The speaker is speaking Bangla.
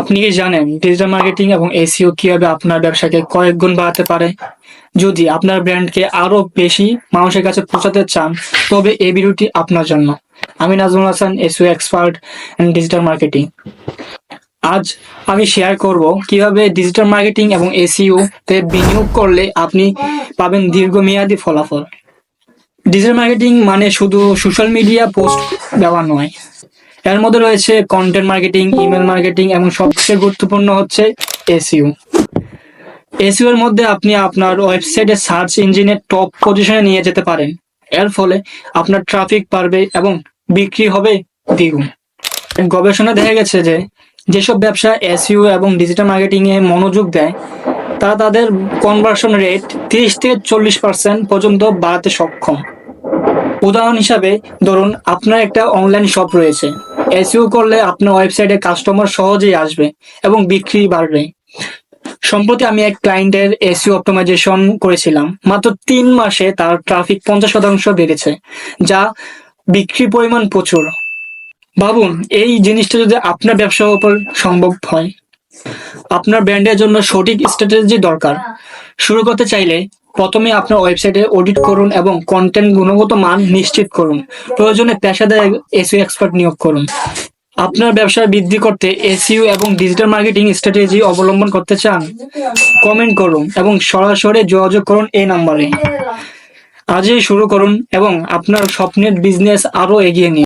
আপনি কি জানেন ডিজিটাল মার্কেটিং এবং এসইও কীভাবে আপনার ব্যবসাকে কয়েক গুণ বাড়াতে পারে? যদি আপনার ব্র্যান্ডকে আরও বেশি মানুষের কাছে পৌঁছাতে চান, তবে এই ভিডিওটি আপনার জন্য। আমি Nazmul Hasan SEO expert and digital marketing আজ আমি শেয়ার করব কীভাবে ডিজিটাল মার্কেটিং এবং এসিও তে বিনিয়োগ করলে আপনি পাবেন দীর্ঘমেয়াদী ফলাফল। ডিজিটাল মার্কেটিং মানে শুধু সোশ্যাল মিডিয়া পোস্ট দেওয়া নয় এর মধ্যে রয়েছে কন্টেন্ট মার্কেটিং ইমেল মার্কেটিং এবং সবচেয়ে গুরুত্বপূর্ণ হচ্ছে এসইও এসইও এর মধ্যে আপনি আপনার ওয়েবসাইটে সার্চ ইঞ্জিনে টপ পজিশনে নিয়ে যেতে পারেন। এর ফলে আপনার ট্রাফিক বাড়বে এবং বিক্রি হবে দ্বিগুণ। গবেষণা দেখা গেছে যে যেসব ব্যবসা এসইও এবং ডিজিটাল মার্কেটিং এ মনোযোগ দেয়, তারা তাদের কনভার্সন রেট তিরিশ থেকে চল্লিশ পার্সেন্ট পর্যন্ত বাড়াতে সক্ষম। উদাহরণ হিসাবে, ধরুন, আপনার একটা অনলাইন শপ রয়েছে। এসইও করলে আপনার ওয়েবসাইটে কাস্টমার সহজেই আসবে এবং বিক্রি বাড়বে। সম্প্রতি আমি এক ক্লায়েন্টের এসইও অপটিমাইজেশন করেছিলাম। মাত্র তিন মাসে তার ট্রাফিক পঞ্চাশ শতাংশ বেড়েছে, যা বিক্রির পরিমাণ প্রচুর। ভাবুন, এই জিনিসটা যদি আপনার ব্যবসার উপর সম্ভব হয়। আপনার ব্র্যান্ডের জন্য সঠিক স্ট্র্যাটেজি দরকার। শুরু করতে চাইলে প্রথমে আপনার ওয়েবসাইটে অডিট করুন এবং কন্টেন্ট গুণগত মান নিশ্চিত করুন। প্রয়োজনে পেশাদার এসইও এক্সপার্ট নিয়োগ করুন। আপনার ব্যবসা বৃদ্ধি করতে এসইও এবং ডিজিটাল মার্কেটিং স্ট্র্যাটেজি অবলম্বন করতে চান কমেন্ট করুন এবং সরাসরি যোগাযোগ করুন এই নাম্বারে। আজই শুরু করুন এবং আপনার স্বপ্নের বিজনেস আরও এগিয়ে নিন।